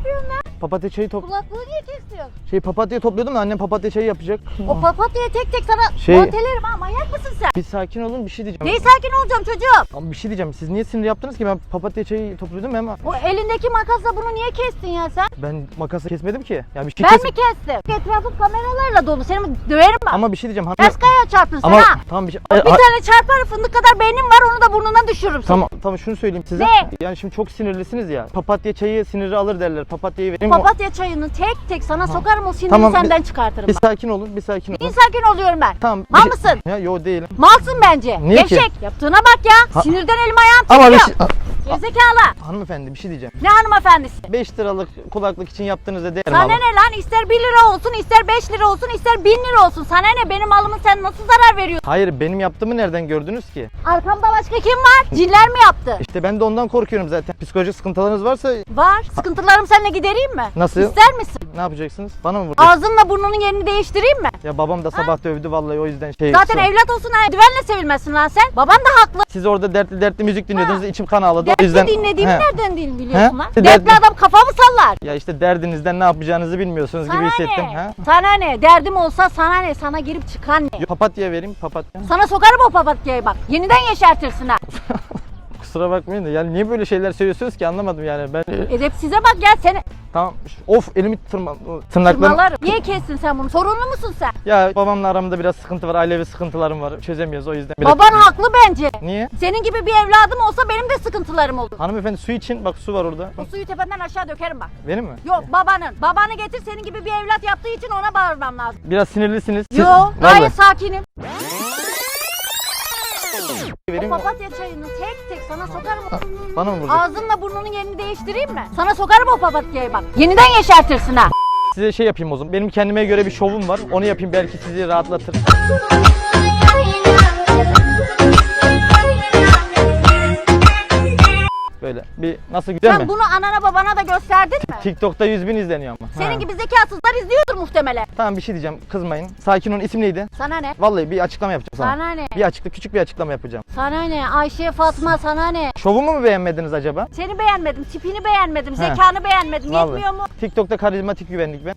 yapıyorsun lan? Papatya çayı top Kulaklığı niye kesiyorsun? şey papatya topluyordum da annem papatya çayı yapacak. O papatyayı tek tek sana Şey- montelerim ha manyak mısın sen? Bir sakin olun bir şey diyeceğim. Neyi sakin olacağım çocuğum? Ama bir şey diyeceğim. Siz niye sinir yaptınız ki? Ben papatya çayı topluyordum ama O elindeki makasla bunu niye kestin ya sen? ben makası kesmedim ki. Ya bir şey Ben kes- mi kestim? Etrafım kameralarla dolu. Seni döverim bak. Ama bir şey diyeceğim. Hanım... Ters kayaya çarptın sen Ama ha. tamam bir şey. Bir Ay- tane çarpar fındık kadar beynim var onu da burnuna düşürürüm. Tamam tamam şunu söyleyeyim size. Ne? Yani şimdi çok sinirlisiniz ya. Papatya çayı siniri alır derler. Papatyayı vereyim. Papatya çayını tek tek sana sokarım o siniri Tamam, bir- senden çıkartırım Bir bak. sakin olun, bir sakin olun. İyi sakin oluyorum ben. Tamam. bir Mal şey- mısın? Ya yo değilim. Malsın bence. Niye ki? Gevşek. Yaptığına bak ya. Sinirden elim ayağım Ama bir titriyor. şey... Gerizekalı. Hanımefendi bir şey diyeceğim. Ne hanımefendisi? 5 liralık kulaklık için yaptığınızda değer mi Sana ne lan? İster 1 lira olsun, ister 5 lira olsun, ister 1000 lira olsun. Sana ne? Benim malımı sen nasıl zarar veriyorsun? Hayır benim yaptığımı nereden gördünüz ki? Arkamda başka kim var? Ciller mi yaptı? İşte ben de ondan korkuyorum zaten. Psikolojik sıkıntılarınız varsa Var. Sıkıntılarımı seninle gidereyim mi? Nasıl? İster misin? ne yapacaksınız? Bana mı vuracaksınız? Ağzınla burnunun yerini değiştireyim mi? Ya babam da sabah dövdü vallahi o yüzden şey... Zaten şey- evlat olsun ha. Düvenle sevilmezsin lan sen. Baban da haklı. Siz orada dertli dertli müzik dinliyordunuz içim kan ağladı. Yüzden... dinlediğimi He. nereden din biliyorsun He? lan? Dertli- Dertli adam kafamı sallar. Ya işte derdinizden ne yapacağınızı bilmiyorsunuz gibi Sana hissettim. ne? Ha? Sana ne? Derdim olsa sana ne? Sana girip çıkan ne? Yo, Papatya vereyim papatya. Sana sokarım o papatyayı bak. Yeniden yeşertirsin ha. Kusura bakmayın da yani niye böyle şeyler söylüyorsunuz ki anlamadım yani ben... Edepsize bak ya seni Tamam of elimi tırma... Tırnaklarım... tırmalarım. Niye kestin sen bunu? Sorunlu musun sen? Ya babamla aramda biraz sıkıntı var ailevi sıkıntılarım var çözemiyoruz o yüzden. biraz- Baban haklı bence. Niye? Senin gibi bir evladım olsa benim de sıkıntılarım olur. Hanımefendi su için bak su var orada. O suyu tepeden aşağı dökerim bak. Benim mi? Yok babanın. Babanı getir senin gibi bir evlat yaptığı için ona bağırmam lazım. Biraz sinirlisiniz. Siz- Yo Vallahi. gayet sakinim. O papatya çayını tek tek sana sokarım. Bana mı vuracak? Ağzınla burnunun yerini değiştireyim mi? Sana sokarım o papatyayı bak. Yeniden yeşertirsin ha. Size şey yapayım o zaman. Benim kendime göre bir şovum var. Onu yapayım belki sizi rahatlatır. Böyle bir nasıl güzel Sen mi? bunu anana babana da gösterdin? TikTok'ta 100 bin izleniyor ama. Senin Ha. gibi zekasızlar izliyordur muhtemelen. Tamam bir şey diyeceğim kızmayın. Sakin olun isim neydi? Sana ne? Vallahi bir açıklama yapacağım sana. Sana ne? Bir açıklık küçük bir açıklama yapacağım. Sana ne? Ayşe, Fatma sana ne? Şovumu mu beğenmediniz acaba? Seni beğenmedim, tipini beğenmedim, zekanı beğenmedim. Vallahi. Yetmiyor mu? TikTok'ta karizmatik güvenlik ben.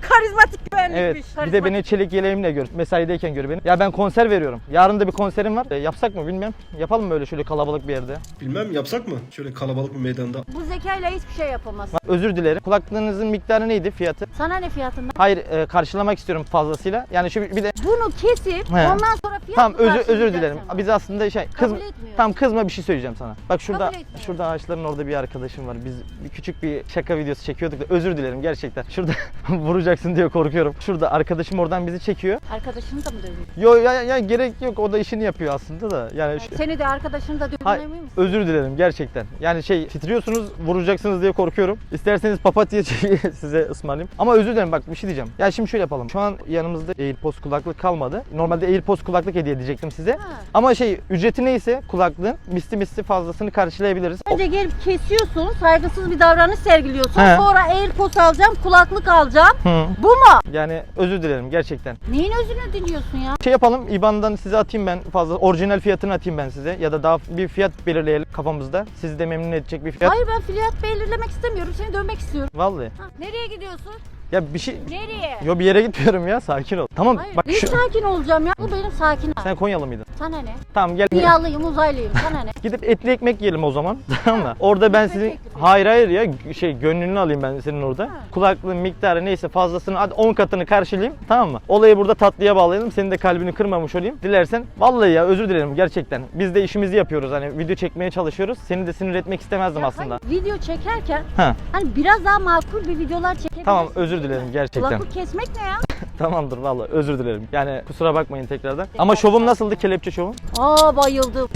Karizmatik güvenlikmiş. Evet. Bir de karizmatik. beni çelik yeleğimle gör. Mesaideyken gör beni. Ya ben konser veriyorum. Yarın da bir konserim var. E, yapsak mı bilmiyorum. Yapalım mı böyle şöyle kalabalık bir yerde? Bilmem yapsak mı? Şöyle kalabalık bir meydanda. Bu zekayla hiçbir şey yapamaz. Bak, Özür dilerim. Kulaklığınızın miktarı neydi fiyatı? Sana ne fiyatından? Hayır e, karşılamak istiyorum fazlasıyla. Yani şu bir de Bunu kesip He. ondan sonra fiyat Tamam mı özür özür karşılayacaksın dilerim. Biz aslında şey kız etmiyorum. Tamam kızma bir şey söyleyeceğim sana. Bak şurada Kabul etmiyorum. şurada ağaçların orada bir arkadaşım var. Biz bir küçük bir şaka videosu çekiyorduk da özür dilerim gerçekten. Şurada vuracaksın diye korkuyorum. Şurada arkadaşım oradan bizi çekiyor. Arkadaşını da mı dövüyor? Yo ya, ya gerek yok. O da işini yapıyor aslında da. Yani şu- Seni de arkadaşını da dövdüğüne Hay- emin misin? özür dilerim gerçekten. Yani şey titriyorsunuz vuracaksınız diye korkuyorum. İsterseniz papatya size ısmarlayayım. Ama özür dilerim bak bir şey diyeceğim. Ya şimdi şöyle yapalım. Şu an yanımızda AirPods kulaklık kalmadı. Normalde AirPods kulaklık hediye edecektim size. Ha. Ama şey ücreti neyse kulaklığın misli misli fazlasını karşılayabiliriz. Önce gelip kesiyorsun, saygısız bir davranış sergiliyorsun. He. Sonra AirPods alacağım, kulaklık alacağım. Hı. Bu mu? Yani özür dilerim gerçekten. Neyin özünü diliyorsun ya? Şey yapalım IBAN'dan size atayım ben fazla orijinal fiyatını atayım ben size ya da daha bir fiyat belirleyelim kafamızda. Sizi de memnun edecek bir fiyat. Hayır ben fiyat belirlemek istemiyorum. Seni dövmek istiyorum. Vallahi. Ha, nereye gidiyorsun? Ya bir şey Nereye? Yo bir yere gitmiyorum ya sakin ol. Tamam Hayır. bak Neyi şu sakin olacağım ya? Bu benim sakin sen Konyalı mıydın? Sana ne? Tamam gel. Dünyalıyım, uzaylıyım. Sana ne? Gidip etli ekmek yiyelim o zaman. tamam mı? Orada ben sizin hayır hayır ya şey gönlünü alayım ben senin orada. Ha. Kulaklığın miktarı neyse fazlasını hadi 10 katını karşılayayım. Tamam mı? Olayı burada tatlıya bağlayalım. Senin de kalbini kırmamış olayım. Dilersen vallahi ya özür dilerim gerçekten. Biz de işimizi yapıyoruz. Hani video çekmeye çalışıyoruz. Seni de sinir etmek istemezdim Ya aslında. hani video çekerken Ha. hani biraz daha makul bir videolar çekebilirsin. Tamam özür dilerim gerçekten. Kulaklık kesmek ne ya? Tamamdır vallahi özür dilerim. Yani kusura bakmayın tekrardan. Ama şovum nasıldı? Kelepçe şovum. Aa bayıldım.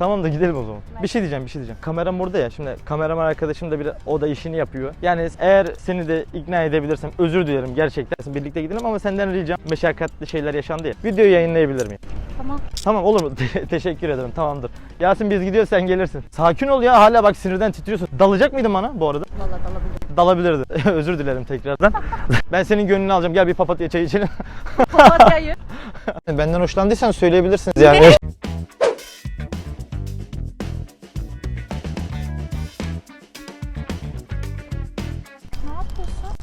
Tamam da gidelim o zaman. Bir şey diyeceğim, bir şey diyeceğim. Kameram burada ya. Şimdi kameraman arkadaşım da bir o da işini yapıyor. Yani eğer seni de ikna edebilirsem özür dilerim gerçekten. Birlikte gidelim ama senden ricam meşakkatli şeyler yaşandı ya. Videoyu yayınlayabilir miyim? Tamam. Tamam olur mu? Te- teşekkür ederim. Tamamdır. Yasin biz gidiyoruz sen gelirsin. Sakin ol ya. Hala bak sinirden titriyorsun. Dalacak mıydın bana bu arada? Valla dalabilirim. Dalabilirdi. özür dilerim tekrardan. ben senin gönlünü alacağım. Gel bir papatya çay içelim. Papatyayı. Benden hoşlandıysan söyleyebilirsiniz yani.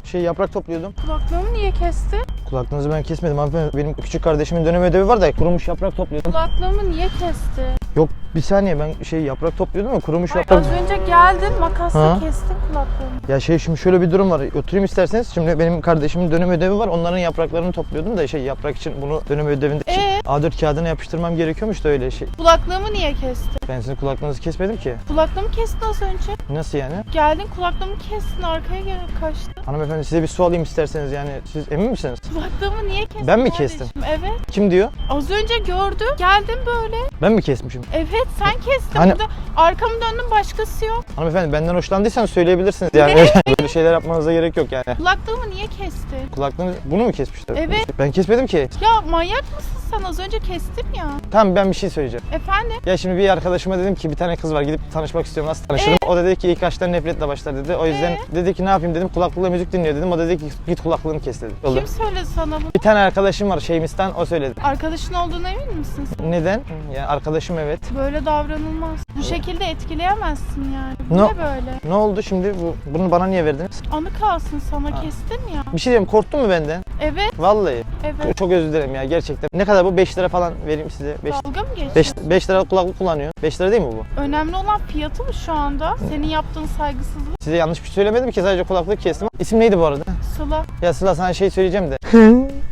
Şey yaprak topluyordum. Kulaklığımı niye kesti? Kulaklığınızı ben kesmedim hanımefendi. Benim küçük kardeşimin dönem ödevi var da kurumuş yaprak topluyordum. Kulaklığımı niye kesti? Yok bir saniye ben şey yaprak topluyordum ama kurumuş yaprak. Az önce geldin makasla Ha? kestin kulaklığımı. Ya şey şimdi şöyle bir durum var. Oturayım isterseniz. Şimdi benim kardeşimin dönem ödevi var. Onların yapraklarını topluyordum da şey yaprak için bunu dönem ödevinde şey, Ee? A4 kağıdına yapıştırmam gerekiyormuş da öyle şey. Kulaklığımı niye kesti? Ben sizin kulaklığınızı kesmedim ki. Kulaklığımı kestin az önce. Nasıl yani? Geldin kulaklığımı kestin arkaya gel kaçtın. Hanımefendi size bir su alayım isterseniz yani siz emin misiniz? Kulaklığımı niye kestin Ben mi kardeşim? kestim? Evet. Kim diyor? Az önce gördüm. Geldin böyle. Ben mi kesmişim? Evet sen kestin. Hani- Burada arkamı döndüm başkası yok. Hanımefendi benden hoşlandıysanız söyleyebilirsiniz. Yani öyle, böyle şeyler yapmanıza gerek yok yani. Kulaklığımı niye kestin? Kulaklığınız bunu mu kesmişler? Evet. Ben kesmedim ki. Ya manyak mısın sen? Az önce kestin ya. Tamam ben bir şey söyleyeceğim. Efendim? Ya şimdi bir arkadaşıma dedim ki bir tane kız var gidip tanışmak istiyorum nasıl tanışırım? O da dedi ki ilk aşklar nefretle başlar dedi. O yüzden dedi ki ne yapayım dedim kulaklıkla müzik dinliyor dedim. O da dedi ki git kulaklığını kes dedi. Oldu. Kim söyledi sana bunu? Bir tane arkadaşım var Şeymistan o söyledi. Arkadaşın olduğuna emin misin? Neden? Ya arkadaşım evet. Böyle davranılmaz. Bu şekilde etkileyemezsin yani. Bu No. ne böyle? Ne oldu şimdi bu bunu bana niye verdiniz? Anı kalsın sana kestim ya. Bir şey diyeyim korktun mu benden? Evet, Vallahi. evet. Çok özür dilerim ya gerçekten. Ne kadar bu? 5 lira falan vereyim size. 5 Dalga mı 5 geçiyorsun? 5 lira kulaklık kullanıyor. 5 lira değil mi bu? Önemli olan fiyatı mı şu anda? Senin yaptığın saygısızlık. Size yanlış bir şey söylemedim ki sadece kulaklık kestim. İsim neydi bu arada? Sıla. Ya Sıla sana şey söyleyeceğim de.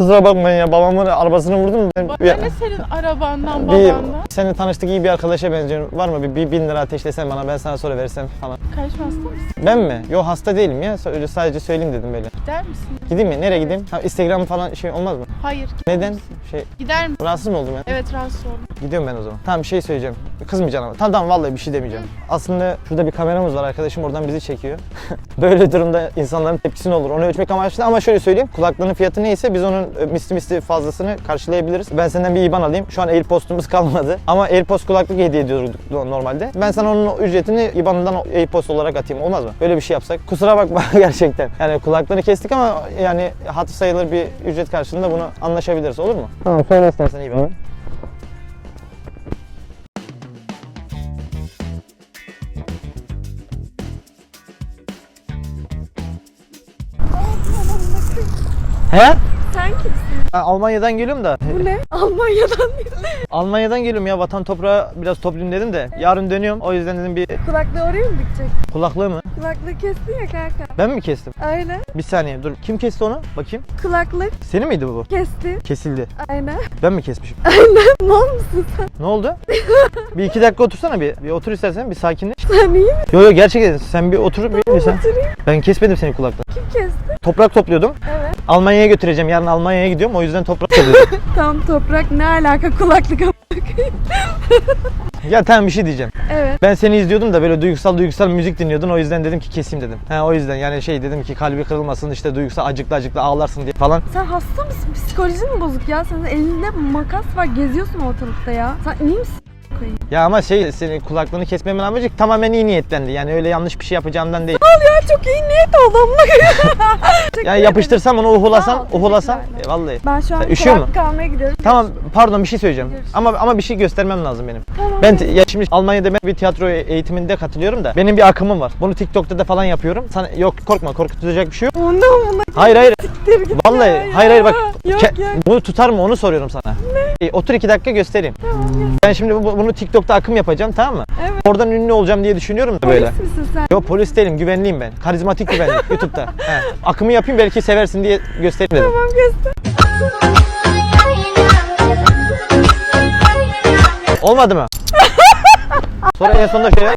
Kusura bakmayın ya babamın arabasını vurdum. Ben, Bak Ya- ne senin arabandan, bir, babandan. seninle tanıştık iyi bir arkadaşa benziyorum. Var mı bir, bir bin lira ateşlesen bana ben sana sonra versem falan. Karışma hasta mısın? Ben mi? Yo hasta değilim ya. Öyle sadece söyleyeyim dedim böyle. Gider misin? Gideyim mi? Nereye gideyim? Ha, Instagram falan şey olmaz mı? Hayır. Neden? Şey Gider misin? rahatsız mı oldum ben? Evet rahatsız oldum. Gidiyorum ben o zaman. Tamam bir şey söyleyeceğim. Kızmayacaksın ama. Tamam tamam vallahi bir şey demeyeceğim. Aslında şurada bir kameramız var. Arkadaşım oradan bizi çekiyor. Böyle durumda insanların tepkisi ne olur? Onu ölçmek amaçlı ama şöyle söyleyeyim. Kulaklığının fiyatı neyse biz onun e, misli misli fazlasını karşılayabiliriz. Ben senden bir IBAN alayım. Şu an AirPost'umuz kalmadı. Ama AirPods kulaklık hediye ediyorduk normalde. Ben sana onun ücretini IBAN'ından AirPost olarak atayım. Olmaz mı? Böyle bir şey yapsak. Kusura bakma gerçekten. Yani kulakları kestik ama yani hatır sayılır bir ücret karşılığında bunu anlaşabiliriz. Olur mu? Tamam söyle istersen IBAN'ı. He? Sen kimsin? Ha, Almanya'dan geliyorum da. Bu ne? Almanya'dan değil. Almanya'dan geliyorum ya vatan toprağı biraz toplayayım dedim de. Yarın dönüyorum o yüzden dedim bir Kulaklığı oraya mı dikecek? kulaklığı mı? Kulaklığı kestin ya kanka. Ben mi kestim? Aynen. Bir saniye dur. Kim kesti onu? Bakayım. Kulaklık Senin miydi bu? kestin. Kesildi. Aynen. Ben mi kesmişim? Mal mısın sen? Ne oldu? bir iki dakika otursana bir. Bir otur istersen bir sakinleş. Sen iyi mi? Yo yo gerçekten sen bir otur bir, bir sen. Oturayım. Ben kesmedim senin kulaklığı. Kim kesti? Toprak topluyordum. Almanya'ya götüreceğim. Yarın Almanya'ya gidiyorum. O yüzden toprak topluyordum. Tam toprak ne alaka kulaklık ya tamam bir şey diyeceğim. Evet. Ben seni izliyordum da böyle duygusal duygusal müzik dinliyordun. O yüzden dedim ki keseyim dedim. He o yüzden yani şey dedim ki kalbi kırılmasın işte duygusal acıklı acıklı ağlarsın diye falan. Sen hasta mısın? Psikolojin mi bozuk ya? Senin elinde makas var geziyorsun ortalıkta ya. Sen iyi misin? Ya ama şey senin kulaklığını kesmemin amacı tamamen iyi niyetlendi. Yani öyle yanlış bir şey yapacağımdan değil. Ya çok iyi niyet oldu amına Yani yapıştırsam onu uhulasam. teşekkürler. E, vallahi. Ben şu an üşüyor kulaklık almaya gidiyorum. Tamam pardon bir şey söyleyeceğim. Görüşürüz. Ama ama bir şey göstermem lazım benim. Tamam. Ben ya şimdi Almanya'da ben bir tiyatro eğitiminde katılıyorum da benim bir akımım var. Bunu TikTok'ta da falan yapıyorum. Sana yok korkma korkutacak bir şey yok. Ondan buna Hayır hayır. siktir git Vallahi ya, ya. hayır hayır bak. Yok Ke- yok. Bunu tutar mı onu soruyorum sana. E, otur iki dakika göstereyim. Ben şimdi bu- bunu TikTok'ta akım yapacağım tamam mı? Evet. Oradan ünlü olacağım diye düşünüyorum da böyle. Polis misin sen? Yok polis değilim güvenliyim ben. Karizmatik güvenlik YouTube'da. He. Akımı yapayım belki seversin diye göstereyim dedim. Tamam göster. Olmadı mı? Sonra en sonunda şöyle.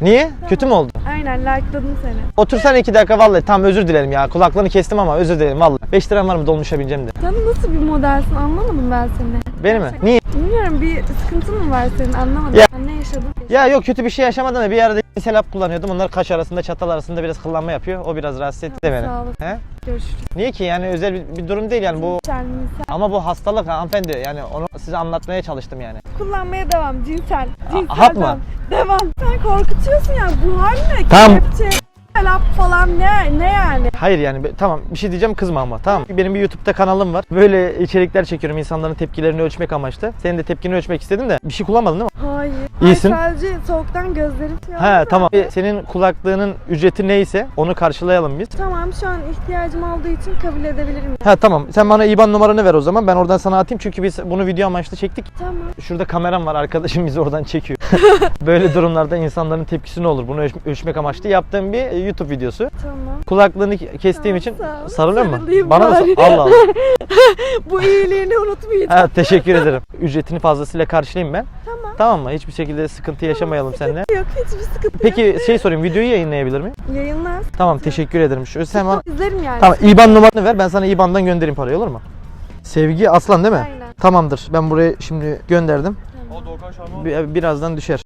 Niye? Kötü mü oldu? Aynen likeladım seni. Otursana iki dakika vallahi tam özür dilerim ya. Kulaklığını kestim ama özür dilerim vallahi. 5 liram var mı dolmuşa bineceğim de. Sen nasıl bir modelsin anlamadım ben seni. Benim mi? Niye? Bilmiyorum bir sıkıntın mı var senin anlamadım. Ya- Sen ne yaşadın? Ya yok kötü bir şey yaşamadan da bir arada cinsel hap kullanıyordum. Onlar kaş arasında çatal arasında biraz kıllanma yapıyor. O biraz rahatsız etti de beni. Sağ olasın. He? Görüşürüz. Niye ki yani özel bir, bir durum değil yani bu Cinsel ama bu hastalık hanımefendi yani onu size anlatmaya çalıştım yani. Kullanmaya devam cinsel. Cinsel hap mı? Devam. Sen korkutuyorsun ya bu hal ne? Tamam. Kelepçe. Laf falan ne ne yani? Hayır yani tamam bir şey diyeceğim kızma ama tamam. Benim bir YouTube'da kanalım var. Böyle içerikler çekiyorum insanların tepkilerini ölçmek amaçlı. Senin de tepkini ölçmek istedim de bir şey kullanmadın değil mi? Hayır. İyisin. Ay, sadece soğuktan gözlerim şey oldu He da. tamam. Bir Senin kulaklığının ücreti neyse onu karşılayalım biz. Tamam şu an ihtiyacım olduğu için kabul edebilirim. Ha tamam. Sen bana IBAN numaranı ver o zaman. Ben oradan sana atayım çünkü biz bunu video amaçlı çektik. Tamam. Şurada kameram var. Arkadaşım bizi oradan çekiyor. Böyle durumlarda insanların tepkisi ne olur? Bunu ölç- ölçmek amaçlı yaptığım bir e, YouTube videosu. Tamam. Kulaklığını kestiğim Tamam, için sağ ol. sarılıyor mu? Sarılayım Bana bari. sar- Allah Allah. Bu iyiliğini unutmayacağım. Ha, teşekkür ederim. Ücretini fazlasıyla karşılayayım ben. Tamam. Tamam mı? Hiçbir şekilde sıkıntı yaşamayalım seninle. Yok hiçbir sıkıntı yok. Peki şey sorayım. Videoyu yayınlayabilir miyim? Yayınlar. Tamam teşekkür ederim. Şu sen bana... İzlerim yani. Tamam IBAN numaranı ver. Ben sana IBAN'dan göndereyim parayı olur mu? Sevgi Aslan değil mi? Aynen. Tamamdır. Ben buraya şimdi gönderdim. Bir- birazdan düşer.